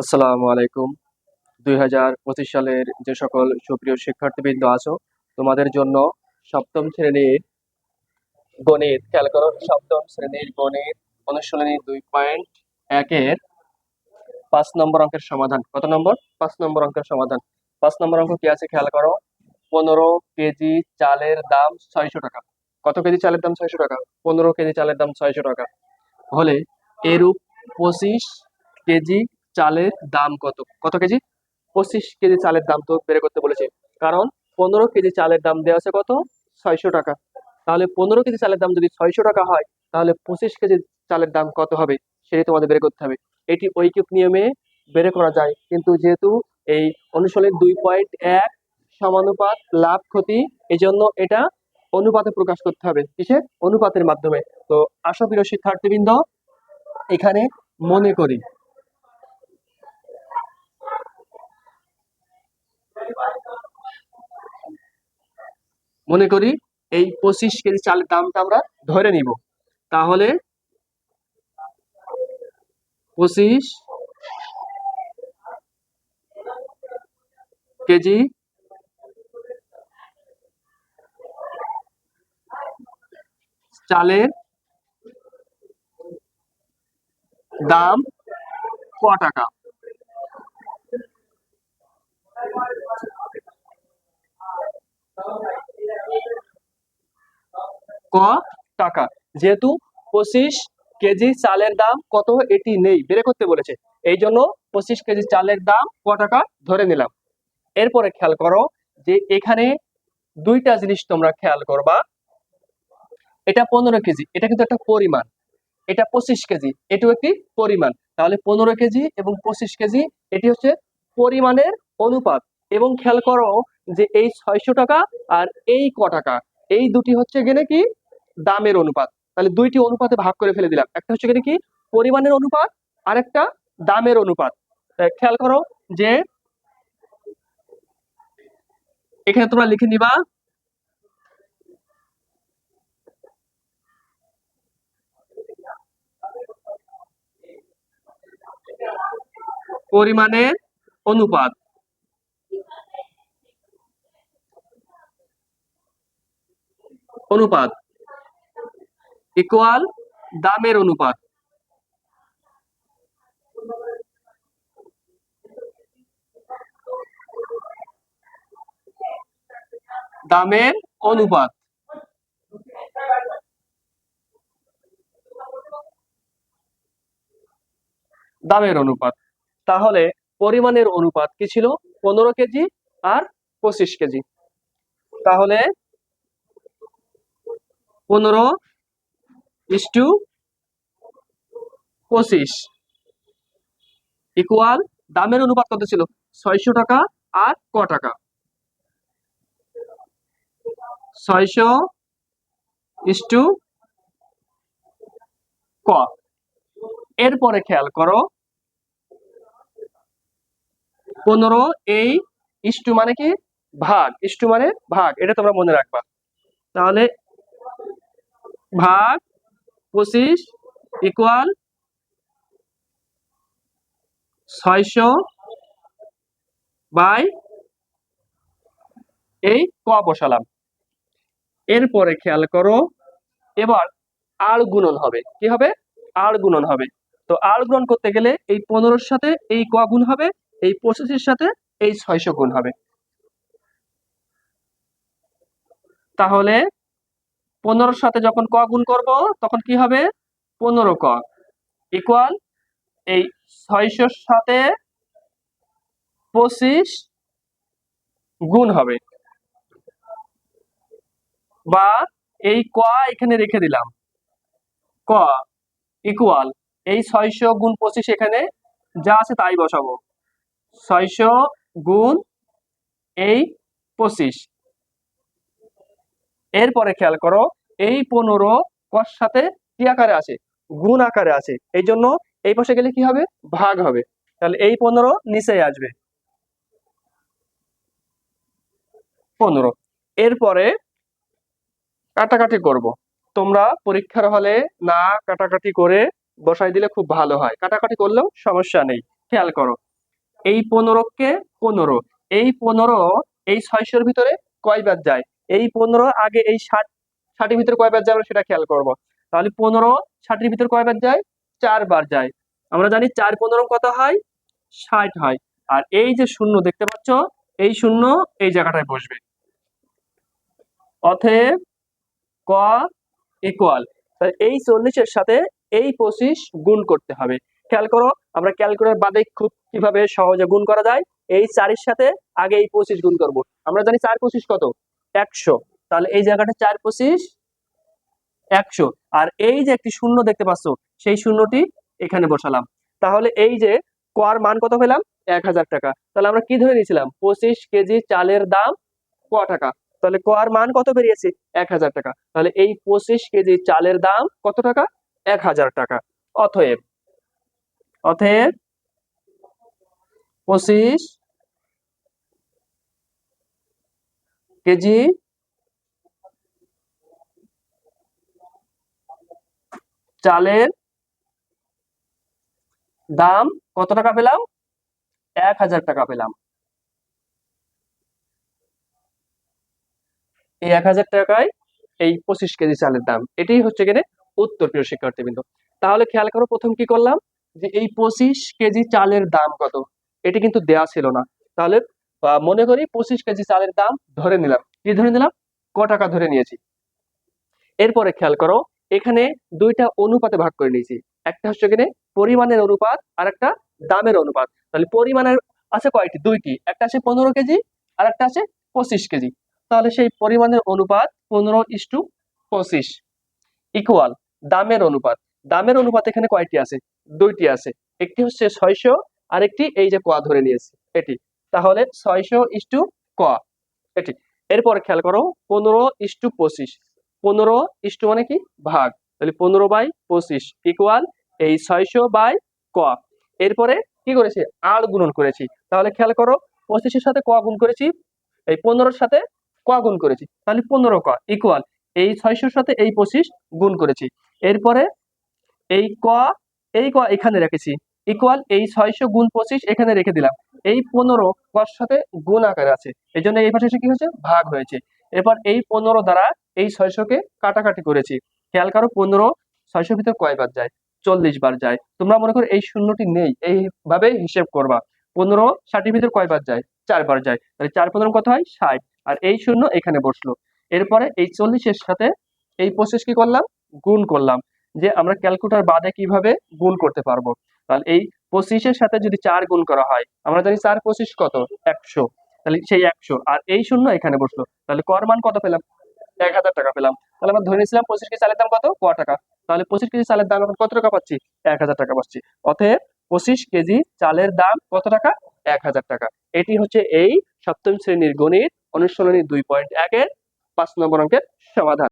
আসসালামু আলাইকুম। দুই হাজার পঁচিশ সালের যে সকল সুপ্রিয় শিক্ষার্থীবৃন্দ আছো, তোমাদের জন্য সপ্তম শ্রেণির গণিত, খেয়াল করো, সপ্তম শ্রেণির গণিত অনুশীলনী দুই পয়েন্ট একের পাঁচ নম্বর অঙ্কের সমাধান। কত নম্বর? পাঁচ নম্বর অঙ্কের সমাধান। পাঁচ নম্বর অঙ্ক কি আছে খেয়াল করো? পনেরো কেজি চালের দাম ছয়শো টাকা। কত কেজি চালের দাম ছয়শো টাকা? পনেরো কেজি চালের দাম ছয়শো টাকা। হলে এরূপ পঁচিশ কেজি চালের দাম কত? কত কেজি? পঁচিশ কেজি চালের দাম তো বের করতে বলেছে। কারণ পনেরো কেজি চালের দাম দেওয়া আছে কত? ছয়শো টাকা। তাহলে পনেরো কেজি চালের দাম যদি ছয়শো টাকা হয়, তাহলে পঁচিশ কেজি চালের দাম কত হবে? সেটি তোমাদের বের করতে হবে। এটি ঐকিক নিয়মে বের করা যায়। কিন্তু যেহেতু এই অনুশীলনের দুই পয়েন্ট এক সমানুপাত লাভ ক্ষতি এই জন্য এটা অনুপাতে প্রকাশ করতে হবে কিসে অনুপাতের মাধ্যমে। তো আশা প্রিয় শিক্ষার্থীবৃন্দ, এখানে মনে করি মনে করি এই পঁচিশ কেজি চালের দামটা আমরা ধরে নিব। তাহলে পঁচিশ কেজি চালের দাম ক টাকা? ক টাকা। যেহেতু পঁচিশ কেজি চালের দাম কত, এটি নেই, বের করতে বলেছে। এই জন্য পঁচিশ কেজি চালের দাম ক টাকা ধরে নিলাম। এরপরে খেয়াল করো যে এখানে দুইটা জিনিস তোমরা খেয়াল করবা। এটা পনেরো কেজি, এটা কিন্তু একটা পরিমাণ। এটা পঁচিশ কেজি, এটিও একটি পরিমাণ। তাহলে পনেরো কেজি এবং পঁচিশ কেজি, এটি হচ্ছে পরিমাণের অনুপাত। এবং খেয়াল করো যে এই ছয়শো টাকা আর এই ক টাকা, এই দুটি হচ্ছে গেলে কি? দামের অনুপাত। তাহলে দুইটি অনুপাতে ভাগ করে ফেলে দিলাম। একটা হচ্ছে কি? পরিমাণের অনুপাত আর একটা দামের অনুপাত। খেয়াল করো যে এখানে তোমরা লিখে নিবা, পরিমাণের অনুপাত। অনুপাত। ইকুয়াল দামের অনুপাত। দামের অনুপাত। দামের অনুপাত। তাহলে পরিমাণের অনুপাত কি ছিল? পনেরো কেজি আর পঁচিশ কেজি। তাহলে পনেরো ইস্টু পঁচিশ। ইকুয়াল দামের অনুপাত কত ছিল? ছয়শো টাকা আর ক টাকা। ছয়শো ইস্টু ক। এরপরে খেয়াল করো। পনেরো এই ইস্টু মানে কি? ভাগ। ইস্টু মানে ভাগ। এটা তোমরা মনে রাখবা। তাহলে ভাগ পঁচিশ ইকুয়াল ছয়শো বাই এই ক বসালাম। এরপরে খেয়াল করো, এবার আর গুণন হবে। কি হবে? আর গুণন হবে। তো আর গুণন করতে গেলে এই পনেরোর সাথে এই ক গুণ হবে, এই পঁচিশের সাথে এই ছয়শো গুণ হবে। তাহলে পনেরোর সাথে যখন ক গুণ করব, তখন কি হবে? পনেরো ক। ইকুয়াল এই ছয়শোর সাথে পঁচিশ গুণ হবে। বা এই ক এখানে রেখে দিলাম। ক ইকুয়াল এই ছয়শো গুণ পঁচিশ এখানে যা আছে তাই বসাবো। ছয়শো গুণ এই পঁচিশ। এরপরে খেয়াল করো, এই পনেরো কর সাথে কি আকারে আছে গুণ আকারে আছে এই জন্য এই পাশে গেলে কি হবে? ভাগ হবে। তাহলে এই পনেরো নিচে আসবে। পনেরো। এরপরে কাটাকাটি করব। তোমরা পরীক্ষার হলে না কাটাকাটি করে বসাই দিলে খুব ভালো হয়। কাটাকাটি করলেও সমস্যা নেই। খেয়াল করো। এই পনেরোকে পনেরো। এই পনেরো এই ছয়শোর ভিতরে কয়বার যায়? এই পনেরো, আগে এই ষাট, ষাটের ভিতরে কয়বার যায় আমরা সেটা খেয়াল করব। তাহলে পনেরো, ষাটের ভিতরে কয়বার যায়? চারবার যায়। আমরা জানি চার পনেরো কত হয়? ষাট হয়। আর এই যে শূন্য দেখতে পাচ্ছ, এই শূন্য এই জায়গাটায় বসবে। অতএব ক ইকুয়াল তাহলে এই চল্লিশের সাথে এই পঁচিশ গুণ করতে হবে। খেয়াল করো, আমরা ক্যালকুলেটর বাদে খুব কীভাবে সহজে গুণ করা যায়? এই চারের সাথে আগে এই পঁচিশ গুণ করব। আমরা জানি চার পঁচিশ কত? একশো। তাহলে এই জায়গাটা চার পঁচিশ, একশো। আর এই যে একটি শূন্য দেখতে পাচ্ছ, সেই শূন্যটি এখানে বসালাম। তাহলে এই যে কর মান কত পেলাম? এক হাজার টাকা। তাহলে আমরা কি ধরে নিয়েছিলাম? পঁচিশ কেজি চালের দাম ক টাকা? তাহলে কর মান কত বেরিয়েছে? এক হাজার টাকা। তাহলে এই পঁচিশ কেজি চালের দাম কত টাকা? এক হাজার টাকা। অতএব অতএব পঁচিশ কেজি? চালের দাম কত টাকা পেলাম? এক হাজার টাকা পেলাম। এই এক হাজার টাকায় এই পঁচিশ কেজি চালের দাম। এটাই হচ্ছে কিনে উত্তর প্রিয় শিক্ষার্থীবৃন্দ। তাহলে খেয়াল করো, প্রথম কি করলাম? যে এই পঁচিশ কেজি চালের দাম কত? এটি কিন্তু দেয়া ছিল না। তাহলে মনে করি পঁচিশ কেজি চালের দাম ধরে নিলাম। কি ধরে নিলাম? ক টাকা ধরে নিয়েছি। এরপরে খেয়াল করো, এখানে দুইটা অনুপাতে ভাগ করে নিয়েছি। একটা হচ্ছে কিনে পরিমাণের অনুপাত আর একটা দামের অনুপাত। তাহলে পরিমাণের আছে কয়টি? দুইটি। একটা আছে পনেরো কেজি, আর একটা আছে পঁচিশ কেজি। তাহলে সেই পরিমাণের অনুপাত পনেরো ইস্টু পঁচিশ। ইকুয়াল দামের অনুপাত। দামের অনুপাত এখানে কয়টি আছে? দুইটি আছে। একটি হচ্ছে ছয়শো আর একটি এই যে কোয়া ধরে নিয়েছি, এটি। তাহলে ছয়শো ইস্টু কোয়া এটি। এরপরে খেয়াল করো, পনেরো ইস্টু পঁচিশ। পনেরো ইস্টু মানে কি? ভাগ। তাহলে পনেরো বাই পঁচিশ ইকুয়াল এই ছয়শো বাই ক। এরপরে কি করেছি? আর গুণন করেছি। তাহলে খেয়াল করো, পঁচিশের সাথে ক গুণ করেছি, এই পনেরোর সাথে ক গুণ করেছি। তাহলে পনেরো ক ইকুয়াল এই ছয়শোর সাথে এই পঁচিশ গুণ করেছি। এরপরে এই ক এই ক এখানে রেখেছি। ইকুয়াল এই ছয়শো গুণ পঁচিশ এখানে রেখে দিলাম। এই পনেরো কর সাথে গুণ আকারে আছে। এই জন্য এই পাশে কি হয়েছে? ভাগ হয়েছে। এরপর এই পনেরো দ্বারা এই ছয়শোকে কাটাকাটি করেছি। খেয়াল করো, পনেরো ছয়শোর ভিতর কয়বার যায়? চল্লিশ বার যায়। তোমরা মনে করো এই শূন্যটি নেই এইভাবে হিসেব করবা। পনেরো ষাটের ভিতর কয়বার যায়? চারবার যায়। তাহলে চার পনেরো কত হয়? ষাট। আর এই শূন্য এখানে বসল। এরপরে এই চল্লিশের সাথে এই পঁচিশ কি করলাম? গুণ করলাম। যে আমরা ক্যালকুলেটর বাদে কীভাবে গুণ করতে পারব? তাহলে এই পঁচিশের সাথে যদি চার গুণ করা হয়, আমরা জানি চার পঁচিশ কত? একশো। তাহলে সেই একশো। আর এই শূন্য এখানে বসল। তাহলে কর মান কত পেলাম? এক হাজার টাকা পেলাম। তাহলে আমরা ধরে নিয়েছিলাম পঁচিশ কেজি চালের দাম কত? ক টাকা। তাহলে পঁচিশ কেজি চালের দাম কত টাকা পাচ্ছি? এক হাজার টাকা পাচ্ছি। অতএব পঁচিশ কেজি চালের দাম কত টাকা? এক হাজার টাকা। এটি হচ্ছে এই সপ্তম শ্রেণির গণিত। অনুশীলনী দুই পয়েন্ট একের পাঁচ নম্বর অঙ্কের সমাধান।